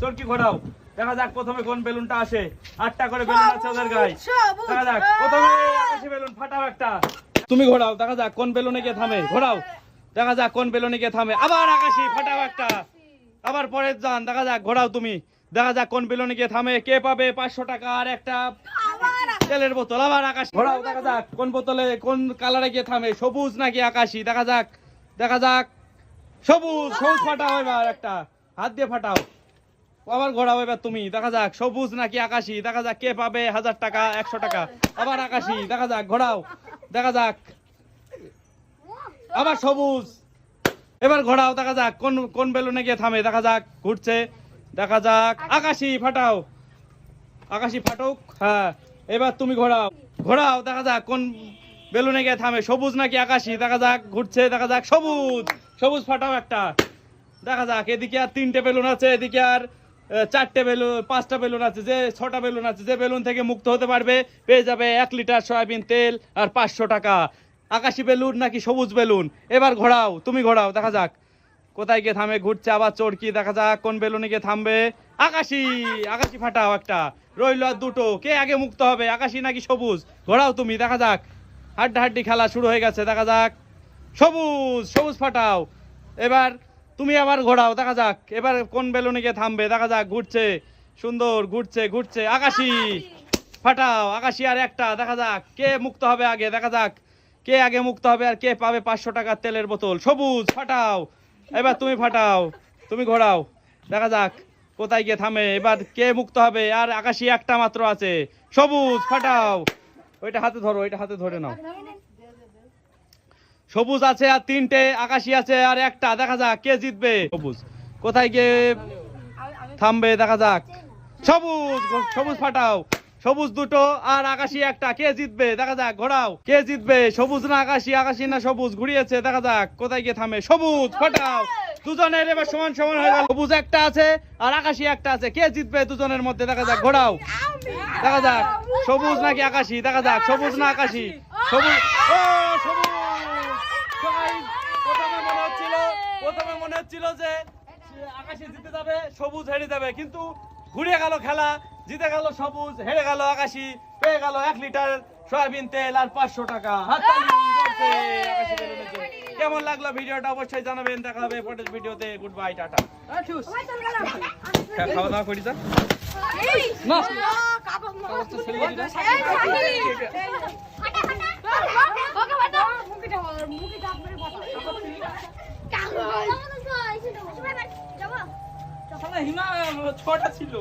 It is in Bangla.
চরকি ঘোরাও দেখা যাক প্রথমে কোন বেলুনটা আসে। আটটা করে বেলুন আছে ওদের গায়ে। দেখা যাক প্রথমে আকাশি বেলুন ফাটাও একটা। তুমি ঘোরাও দেখা যাক কোন বেলুনে গিয়ে থামে। ঘোরাও দেখা যাক কোন বেলুনে গিয়ে থামে। আবার আকাশি ফাটাও একটা। আবার পরের যান দেখা যাক ঘোরাও তুমি। দেখা যাক কোন বেলুনে গিয়ে থামে। কে পাবে পাঁচশো টাকা আর একটা তেলের বোতল? আবার আকাশ। ঘোরাও দেখা যাক কোন বোতলে কোন কালারে গিয়ে থামে। সবুজ নাকি আকাশি? দেখা যাক দেখা যাক। সবুজ সবুজ ফাটাও এবার একটা। হাত দিয়ে ফাটাও। আবার ঘোরাও এবার তুমি, দেখা যাক, সবুজ নাকি আকাশি? দেখা যাক কে পাবে হাজার টাকা, একশো টাকা। আবার আকাশি, দেখা যাক ঘোরাও দেখা যাক। আবার সবুজ। এবার ঘোরাও দেখা যাক, কোন কোন বেলুনে গিয়ে থামে, দেখা যাক, ঘুরছে। দেখা যাক, আকাশি, ফাটাও। আকাশি ফাটুক হ্যাঁ এবার তুমি ঘোরাও ঘোরাও দেখা যাক, কোন বেলুনে গিয়ে থামে, সবুজ নাকি আকাশি? দেখা যাক, ঘুরছে, দেখা যাক, সবুজ। সবুজ ফাটাও একটা। দেখা যাক, এদিকে আর তিনটে বেলুন আছে, এদিকে আর চারটে বেলুন, পাঁচটা বেলুন আছে, যে ছটা বেলুন আছে, যে বেলুন থেকে মুক্ত হতে পারবে, পেয়ে যাবে এক লিটার সয়াবিন তেল আর পাঁচশো টাকা। আকাশি বেলুন নাকি সবুজ বেলুন? এবার ঘোরাও, তুমি ঘোরাও, দেখা যাক। কোথায় গিয়ে থামে, ঘুরছে আবার চরকি, দেখা যাক কোন বেলুনে গিয়ে থামবে। আকাশি আকাশি ফাটাও একটা। রইল আর দুটো, কে আগে মুক্ত হবে, আকাশি নাকি সবুজ? ঘোরাও তুমি, দেখা যাক। হাড্ডা হাড্ডি খেলা শুরু হয়ে গেছে, দেখা যাক। সবুজ সবুজ ফাটাও। এবার তুমি আবার ঘোরাও, দেখা যাক। এবার কোন বেলুনে গিয়ে থামবে? দেখা যাক, ঘুরছে। সুন্দর, ঘুরছে ঘুরছে। আকাশি! ফাটাও, আকাশি আর একটা, দেখা যাক। কে মুক্ত হবে আগে? দেখা যাক, কে আগে মুক্ত হবে আর কে পাবে পাঁচশো টাকার তেলের বোতল? সবুজ, ফাটাও। এবার তুমি ফাটাও, তুমি ঘোরাও। দেখা যাক, কোথায় গিয়ে থামে? এবার কে মুক্ত হবে? আর আকাশি একটা মাত্র আছে। সবুজ, ফাটাও। ওইটা হাতে ধরো, ওইটা হাতে ধরে নাও। সবুজ আছে আর তিনটে, আকাশি আছে আর একটা। দেখা যাক, কে জিতবে? সবুজ। কোথায় গিয়ে থামবে? দেখা যাক। সবুজ সবুজ ফাটাও। সবুজ দুটো আর আকাশি একটা। কে জিতবে? দেখা যাক, ঘোরাও। কে জিতবে? সবুজ না আকাশি? আকাশি না সবুজ? ঘুরিয়েছে, দেখা যাক, কোথায় গিয়ে থামে? সবুজ ফাটাও। দুজনের এবার সমান সমান হয়ে গেল। সবুজ একটা আছে আর আকাশি একটা আছে। কে জিতবে দুজনের মধ্যে? দেখা যাক, ঘোরাও। দেখা যাক, সবুজ নাকি আকাশি? দেখা যাক, সবুজ না আকাশি? সবুজ, ও, সবুজ। প্রথমে মনে হচ্ছিল প্রথমে মনে হচ্ছিল যে আকাশে জিতে যাবে সবুজ হেরে যাবে। কিন্তু ঘুরে গেল খেলা জিতে গেল সবুজ হেরে গেল আকাশি পেয়ে গেল এক লিটার সয়াবিন তেল আর পাঁচশো টাকা। কেমন লাগল ভিডিওটা? অবশ্যই জানাবেন। দেখা হবে পরের ভিডিওতে। গুড বাই টাটা খাওয়া দাওয়া করি না হিমা ছটা ছিল।